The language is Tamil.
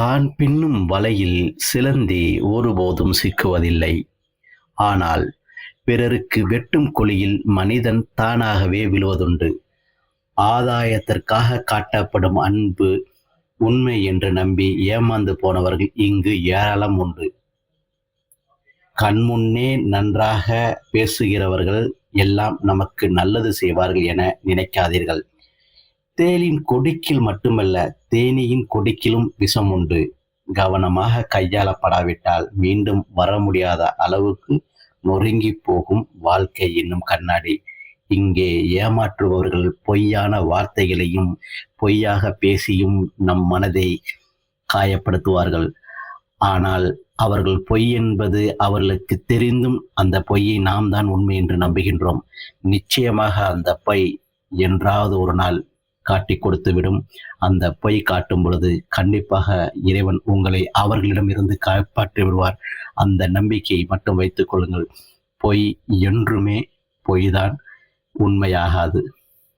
தான் பின்னும் வலையில் சிலந்தி ஒருபோதும் சிக்குவதில்லை. ஆனால் பிறருக்கு வெட்டும் குழியில் மனிதன் தானாகவே விழுவதுண்டு. ஆதாயத்திற்காக காட்டப்படும் அன்பு உண்மை என்று நம்பி ஏமாந்து போனவர்கள் இங்கு ஏராளம் உண்டு. கண்முன்னே நன்றாக பேசுகிறவர்கள் எல்லாம் நமக்கு நல்லது செய்வார்கள் என நினைக்காதீர்கள். தேலின் கொடிக்கில் மட்டுமல்ல தேனியின் கொடிக்கிலும் விஷம் உண்டு. கவனமாக கையாளப்படாவிட்டால் மீண்டும் வர முடியாத அளவுக்கு நொறுங்கி போகும் வாழ்க்கை என்னும் கண்ணாடி. இங்கே ஏமாற்றுபவர்கள் பொய்யான வார்த்தைகளையும் பொய்யாக பேசியும் நம் மனதை காயப்படுத்துவார்கள். ஆனால் அவர்கள் பொய் என்பது அவர்களுக்கு தெரிந்தும் அந்த பொய்யை நாம் தான் உண்மை என்று நம்புகின்றோம். நிச்சயமாக அந்த பொய் என்றாவது ஒரு நாள் காட்டி கொடுத்துவிடும். அந்த பொய் காட்டும் பொழுது கண்டிப்பாக இறைவன் உங்களை அவர்களிடமிருந்து காப்பாற்றி விடுவார். அந்த நம்பிக்கையை மட்டும் வைத்துக் கொள்ளுங்கள். பொய் என்றுமே பொய்தான் உண்மையாகாது.